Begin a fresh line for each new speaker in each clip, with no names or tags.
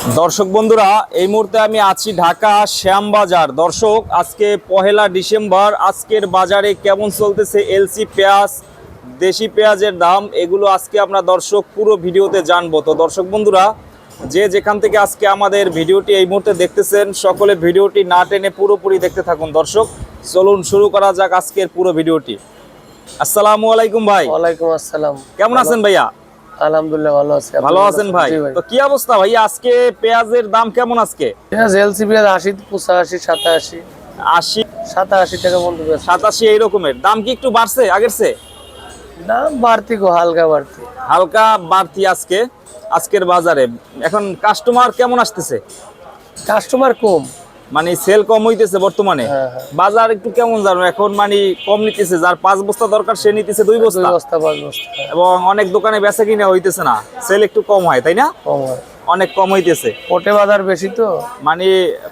দর্শক বন্ধুরা এই মুহূর্তে আমি আছি ঢাকা শ্যামবাজার দর্শক আজকে পহেলা ডিসেম্বর আজকের বাজারে কেমন চলতেছে এলসি পেঁয়াজ দেশি পেঁয়াজের দাম এগুলো আজকে আমরা দর্শক পুরো ভিডিওতে জানব। তো দর্শক বন্ধুরা যে যেখান থেকে আজকে আমাদের ভিডিওটি এই মুহূর্তে দেখতেছেন সকলে ভিডিওটি না টেনে পুরোপুরি দেখতে থাকুন। দর্শক চলুন শুরু করা যাক আজকের পুরো ভিডিওটি। আসসালামু আলাইকুম ভাই।
ওয়ালাইকুম আসসালাম।
কেমন আছেন ভাইয়া?
আলহামদুলিল্লাহ ভালো আছি।
ভালো আছেন ভাই? তো কি অবস্থা ভাই? আজকে পেঁয়াজের দাম কেমন আজকে?
পেঁয়াজ এলসি পেঁয়াজ আশি পঁচাশি সাতাশি।
আশি।
সাতাশি টাকা পর্যন্ত
সাতাশি এই রকমের দাম কি একটু বাড়ছে আগের চেয়ে?
দাম বাড়তি গো হালকা বাড়তি।
হালকা বাড়তি আজকে আজকের বাজারে। এখন কাস্টমার কেমন আসতেছে?
কাস্টমার কম।
মানে সেল কম হইতেছে বর্তমানে।
হ্যাঁ, হ্যাঁ।
বাজার একটু কেমন জানো? এখন মানে কম নিতেছে। যার পাঁচ বস্তা দরকার সে নিতেছে দুই বস্তা।
বস্তা পাঁচ বস্তা।
এবং অনেক দোকানে বেচা কিনা হইতেছে না। সেল একটু কম হয় তাই না?
কম হয়।
অনেক কম হইতেছে।
পোটে বাজার বেশি তো?
মানে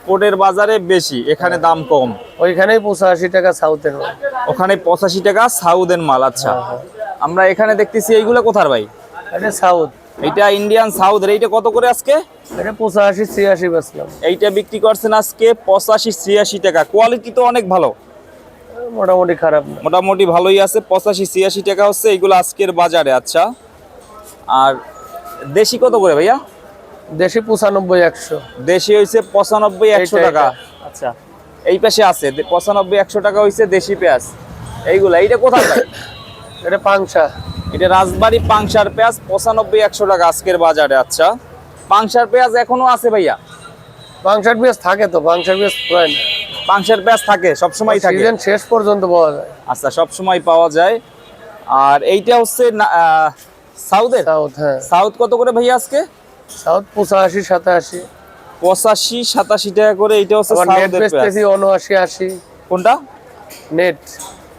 পোটের বাজারে বেশি এখানে দাম কম।
ওইখানেই পঁচাশি টাকা সাউথের মাল।
ওখানে পঁচাশি টাকা সাউথের মাল আচ্ছা।
হ্যাঁ,
আমরা এখানে দেখতেছি এইগুলো কোথার ভাই?
এটা সাউথ।
এটা ইন্ডিয়ান সাউথ এইটা কত করে আজকে?
এটা পঁচাশি ছিয়াশি বেচলাম।
এইটা বিক্রি করছেন আজকে পঁচাশি ছিয়াশি টাকা। কোয়ালিটি তো অনেক ভালো।
মোটামুটি খারাপ
মোটামুটি ভালোই আছে পঁচাশি ছিয়াশি টাকা হচ্ছে এইগুলো আজকের বাজারে আচ্ছা। আর দেশি কত করে ভাইয়া?
দেশি পঁচানব্বই একশো।
দেশি হয়েছে পঁচানব্বই একশো টাকা। আচ্ছা। এই পাশে আছে পঁচানব্বই একশো টাকা হয়েছে দেশি পেঁয়াজ। এইগুলা এইটা কোথায়
এটা পাংশা।
এটা রাজবাড়ি পাংশার পেঁয়াজ পঁচানব্বই একশো টাকা আজকের বাজারে। আচ্ছা পাংশার পেঁয়াজ এখনও আছে ভাইয়া?
পাংশার পেঁয়াজ থাকে তো পাংশার পেঁয়াজ প্রায় না
পাংশার পেঁয়াজ থাকে সবসময় থাকে।
সিজন শেষ পর্যন্ত পাওয়া যায়।
আচ্ছা সবসময় পাওয়া যায়। আর এইটা হচ্ছে সাউথের?
সাউথ হ্যাঁ।
সাউথ কত করে ভাইয়া আজকে?
সাউথ পঁচাশি সাতাশি।
পঁচাশি সাতাশি টাকা করে এইটা হচ্ছে
উনআশি আশি।
কোনটা?
নেট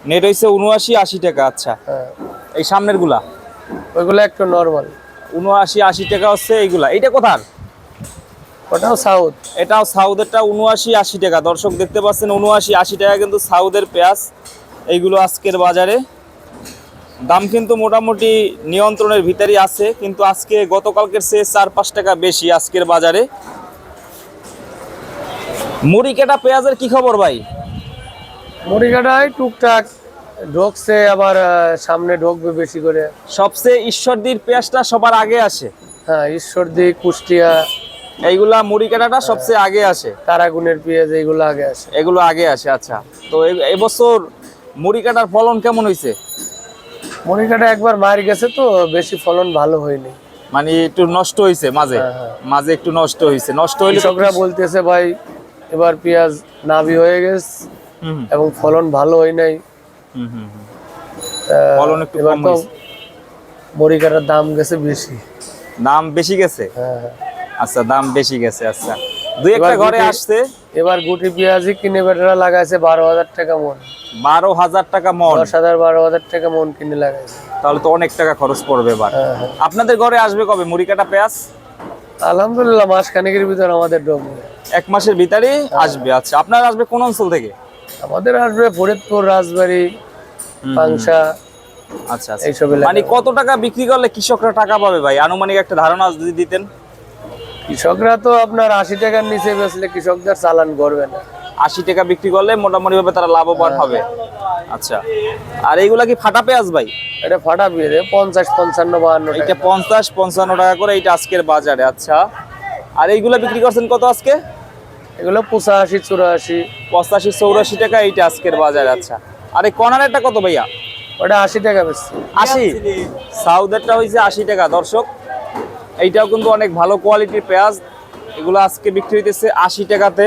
নেট হইছে উনআশি আশি টাকা আচ্ছা।
হ্যাঁ।
এই সামনেরগুলা
ওইগুলো একটু নর্মাল
উনআশি আশি টাকা হচ্ছে এইগুলা। এইটা কোথার?
ওটাও সাউথ।
এটাও সাউথেরটা উনআশি আশি টাকা। দর্শক দেখতে পাচ্ছেন উনআশি আশি টাকা কিন্তু সাউথের পেঁয়াজ। এইগুলো আজকের বাজারে। দাম কিন্তু মোটামুটি নিয়ন্ত্রণের ভিতরেই আছে কিন্তু আজকে গতকালকের চেয়ে চার পাঁচ টাকা বেশি আজকের বাজারে। মুড়ি কেটা পেঁয়াজের কি খবর ভাই?
মুড়িঘাটায় টুকটাক ঢোকছে আবার সামনে ঢোকবে বেশি করে।
সবচেয়ে ঈশ্বরদীর পেঁয়াজটা সবার আগে আসে?
হ্যাঁ ঈশ্বরদী কুষ্টিয়া।
এইগুলা মুড়ি কাটাটা সবচেয়ে আগে আসে?
তারাগুনের পেঁয়াজ এইগুলো আগে আসে।
এগুলো আগে আসে আচ্ছা। তো এবছর মুড়ি কাটার ফলন কেমন হয়েছে
মুড়ি কাটা একবার মার গেছে তো বেশি ফলন ভালো হয়নি।
মানে একটু নষ্ট হয়েছে মাঝে?
হ্যাঁ, হ্যাঁ।
মাঝে একটু নষ্ট হয়েছে নষ্ট হইলে
কৃষকরা বলতেছে ভাই এবার পেঁয়াজ নাভি হয়ে গেছে এবং ফলন ভালো হয় নাই। এবার তো
হয়েছে।
দাম গেছে বেশি।
দাম বেশি গেছে?
হ্যাঁ।
আচ্ছা দাম বেশি গেছে আচ্ছা। দুই একটা ঘরে আসছে।
এবার গুটি পেঁয়াজই কিনে বেটারা লাগাইছে বারো হাজার টাকা মন।
বারো হাজার টাকা মন?
দশ হাজার বারো হাজার টাকা মন কিনে লাগাইছে।
তাহলে তো অনেক টাকা খরচ পড়বে এবার।
হ্যাঁ হ্যাঁ।
আপনাদের ঘরে আসবে কবে? মুড়ি কাটা পেঁয়াজ?
আলহামদুলিল্লাহ মাস খানেকের ভিতরে আমাদের ডোব
এক মাসের ভিতরেই আসবে আচ্ছা। আপনার আসবে কোন অঞ্চল থেকে?
আমাদের আসবে ফরিদপুর রাজবাড়ি পাংশা
আচ্ছা আচ্ছা।
এইসব
মানে কত টাকা বিক্রি করলে কৃষকরা টাকা পাবে ভাই? আনুমানিক একটা ধারণা যদি দিতেন।
কৃষকরা তো আপনার আশি টাকার নিচে বেচলে কৃষকদের চালান করবে না।
আশি টাকা বিক্রি করলে মোটামুটি ভাবে তারা লাভবান হবে। আচ্ছা। আর এইগুলা কি ফাটা পেঁয়াজ ভাই?
এটা ফাটা বিয়ে পঞ্চাশ পঞ্চান্ন বাহান্ন টাকা।
পঞ্চাশ পঞ্চান্ন টাকা করে এইটা আজকের বাজারে। আচ্ছা। আর এইগুলা বিক্রি করছেন কত আজকে?
এগুলো পঁচাশি চুরাশি।
পঁচাশি চৌরাশি টাকা এইটা আজকের বাজারে আচ্ছা। আর এই কর্নারেরটা কত ভাইয়া?
ওটা আশি টাকা বেচছে।
আশি? সাউদারটা হয়েছে আশি টাকা দর্শক। এইটাও কিন্তু অনেক ভালো কোয়ালিটির পেঁয়াজ। এগুলো আজকে বিক্রি হইতেছে আশি টাকাতে।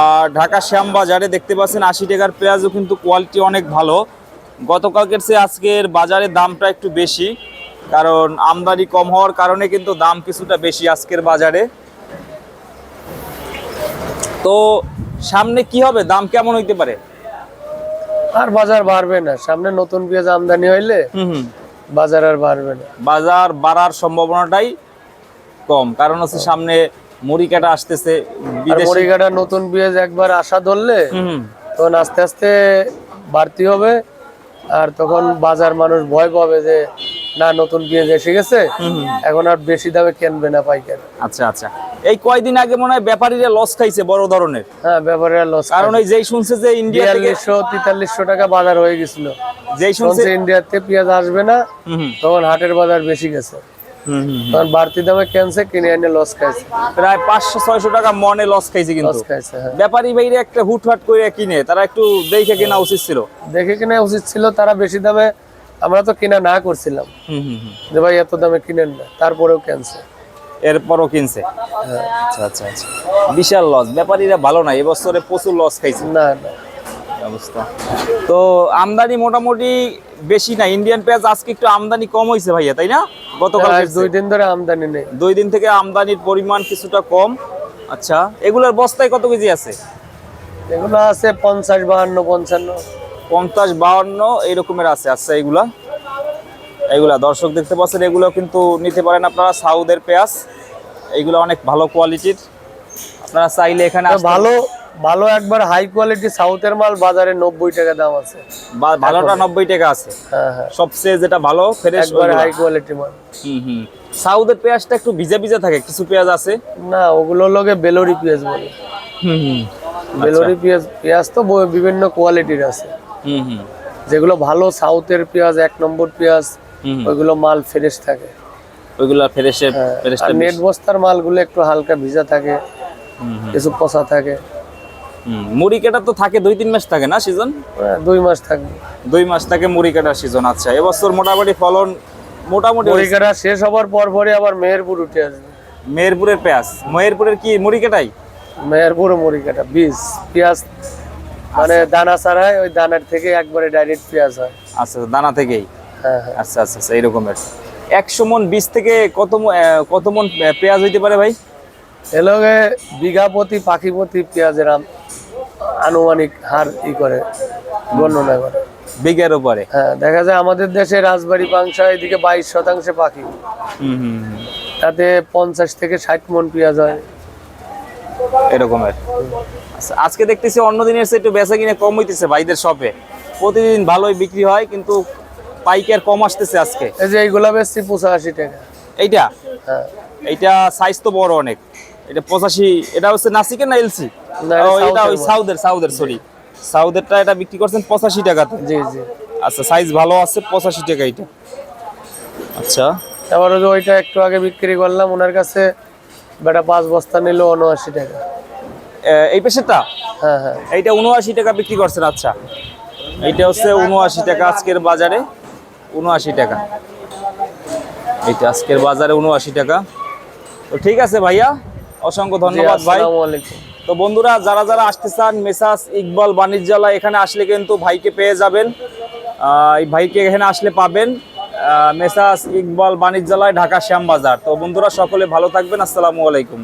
আর ঢাকা শ্যাম বাজারে দেখতে পাচ্ছেন আশি টাকার পেঁয়াজও কিন্তু কোয়ালিটি অনেক ভালো। গতকালকের চেয়ে আজকের বাজারে দামটা একটু বেশি কারণ আমদানি কম হওয়ার কারণে কিন্তু দাম কিছুটা বেশি আজকের বাজারে। তো সামনে কি হবে? দাম কেমন হইতে পারে?
আর বাজার বাড়বে না। সামনে নতুন পেঁয়াজ আমদানি হইলে বাজার আর বাড়বে না।
বাজার বাড়ার সম্ভাবনাটাই কম। কারণ হচ্ছে সামনে মুড়ি কাটা আসতেছে
মরিঘাটা নতুন পেঁয়াজ একবার আশা ধরলে। তখন আস্তে আস্তে বাড়তি হবে। আর তখন বাজার মানুষ ভয় পাবে যে না নতুন পেঁয়াজ এসে গেছে। এখন আর বেশি দামে কিনবে না পাইকার।
আচ্ছা আচ্ছা। এই কয়দিন আগে মনে হয় ব্যাপারীরা লস খাইছে বড় ধরনের।
হ্যাঁ ব্যাপারে লস
কারণ ওই যেই শুনছে যে ইন্ডিয়া থেকে
বিয়াল্লিশশো তেতাল্লিশশো টাকা বাজার হয়ে গেছিল।
যেই শুনছে
ইন্ডিয়াতে পেঁয়াজ আসবে না তখন হাটের বাজার বেশি গেছে। তখন বাড়তি দামে কেনছে কিনে এনে লস খাইছে।
প্রায় পাঁচশো ছয়শো টাকা মনে লস খাইছে কিন্তু।
লস খাইছে হ্যাঁ।
ব্যাপারী ভাইরে একটা হুটহাট করে কিনে তারা একটু দেখে কেনা উচিত ছিল।
দেখে কিনা উচিত ছিল তারা বেশি দামে আমরা তো কিনা না করছিলাম। যে ভাই এত দামে কিনেন না তারপরেও কেনছে।
এরপরও কিনছে। আচ্ছা আচ্ছা আচ্ছা। বিশাল লস। ব্যাপারীরা ভালো না এবছরে প্রচুর লস খাইছে।
না না।
অবস্থা। তো আমদানি মোটামুটি বেশি না ইন্ডিয়ান পেঁয়াজ আজকে একটু আমদানি কম হয়েছে ভাইয়া তাই না? গতকাল
দুই দিন ধরে আমদানি নেই।
দুই দিন থেকে আমদানির পরিমাণ কিছুটা কম। আচ্ছা এগুলোর বস্তায় কত কেজি আছে?
এগুলো আছে পঞ্চাশ বাহান্ন পঞ্চান্ন।
পঞ্চাশ বাউন্ন এইরকমের আছে। আচ্ছা এগুলা এগুলা দর্শক দেখতে পাচ্ছেন এগুলো কিন্তু নিতে পারেন আপনারা সাউদের পেঁয়াজ। এইগুলো অনেক ভালো কোয়ালিটির। আপনারা চাইলে এখানে
ভালো ভালো একবার হাই কোয়ালিটি সাউথের মাল বাজারে নব্বই টাকা দাম আছে।
ভালোটা নব্বই টাকা আছে।
হ্যাঁ হ্যাঁ।
সবচেয়ে যেটা ভালো ফ্রেশ
হাই কোয়ালিটি মাল।
হুম হুম। সাউদের পেঁয়াজটা একটু ভিজা ভিজা থাকে কিছু পেঁয়াজ আছে?
না ওগুলো লগে বেলোরি পেঁয়াজ বলে।
হুম হুম।
বেলোরি পেঁয়াজ পেঁয়াজ তো বিভিন্ন কোয়ালিটির আছে। যেগুলো ভালো সাউথের পেঁয়াজ এক নম্বর পেঁয়াজ ওইগুলো মাল ফ্রেশ থাকে।
ওইগুলা ফ্রেশের
হ্যাঁ, আর
ফ্রেশটা
নেট বস্তার মালগুলো একটু হালকা ভিজা থাকে কিছু পচা থাকে।
মুড়ি কাটা তো থাকে দুই তিন মাস থাকে না সিজন
হ্যাঁ, দুই মাস থাকবে
দুই মাস থাকে মুড়ি কাটার সিজন আচ্ছা। এবছর মোটামুটি ফলন মোটামুটি মুড়ি
পরীক্ষাটা শেষ হবার পর পরে আবার মেহেরপুর উঠে আসবে।
মেহেরপুরের পেঁয়াজ। মেহেরপুরের কি মুড়ি কাটাই?
মেহেরপুর মরিকাটা বীজ পেঁয়াজ মানে দানা ছাড়াই ওই দানার থেকে একবারে ডাইরেক্ট পেঁয়াজ হয়।
আচ্ছা দানা থেকেই?
হ্যাঁ হ্যাঁ।
আচ্ছা আচ্ছা আচ্ছা এইরকমের। একশো মন বীজ থেকে কত কত মন পেঁয়াজ হইতে পারে ভাই?
এলোগে বিঘা প্রতি পাখি প্রতি পেঁয়াজের আনুমানিক হার ই করে বর্ণনা করে।
বিঘের উপরে?
হ্যাঁ দেখা যায় আমাদের দেশে রাজবাড়ি পাংশা এদিকে বাইশ শতাংশে পাখি।
হুম হুম হুম।
তাতে পঞ্চাশ থেকে ষাট মন পেঁয়াজ হয়।
এরকমের। আচ্ছা আজকে দেখতেছি অন্য দিনের একটু বেচা কিনে কম হইতেছে ভাইদের শপে। প্রতিদিন ভালোই বিক্রি হয় কিন্তু পাইকার কম আসতেছে আজকে।
এই যে এইগুলা বেশি পঁচাশি টাকা।
এইটা?
হ্যাঁ।
এইটা সাইজ তো বড় অনেক। এটা পঁচাশি এটা হচ্ছে নাসিকের না এলসি?
না, এটা
ওই সাউদের সাউদের সরি সাউদেরটা এটা বিক্রি করছেন পঁচাশি টাকাতে
জি জি।
আচ্ছা সাইজ ভালো আছে পঁচাশি টাকা এটা আচ্ছা।
তারপর ওইটা একটু আগে বিক্রি করলাম ওনার কাছে বেটা পাঁচ বস্তা নিল উনআশি টাকা।
এই পেশেরটা
হ্যাঁ হ্যাঁ।
এইটা উনআশি টাকা বিক্রি করছেন আচ্ছা। এইটা হচ্ছে উনআশি টাকা আজকের বাজারে উনআশি টাকা। এইটা আজকের বাজারে উনআশি টাকা। তো ঠিক আছে ভাইয়া অসংখ্য ধন্যবাদ ভাই। তো বন্ধুরা যারা যারা আসতে চান মেসাজ ইকবাল বাণিজ্যালয় এখানে আসলে কিন্তু ভাইকে পেয়ে যাবেন। আহ, এই ভাইকে এখানে আসলে পাবেন। মেসাজ ইকবাল বাণিজ্যালয় ঢাকা শ্যামবাজার। তো বন্ধুরা সকলে ভালো থাকবেন। আসসালামু আলাইকুম।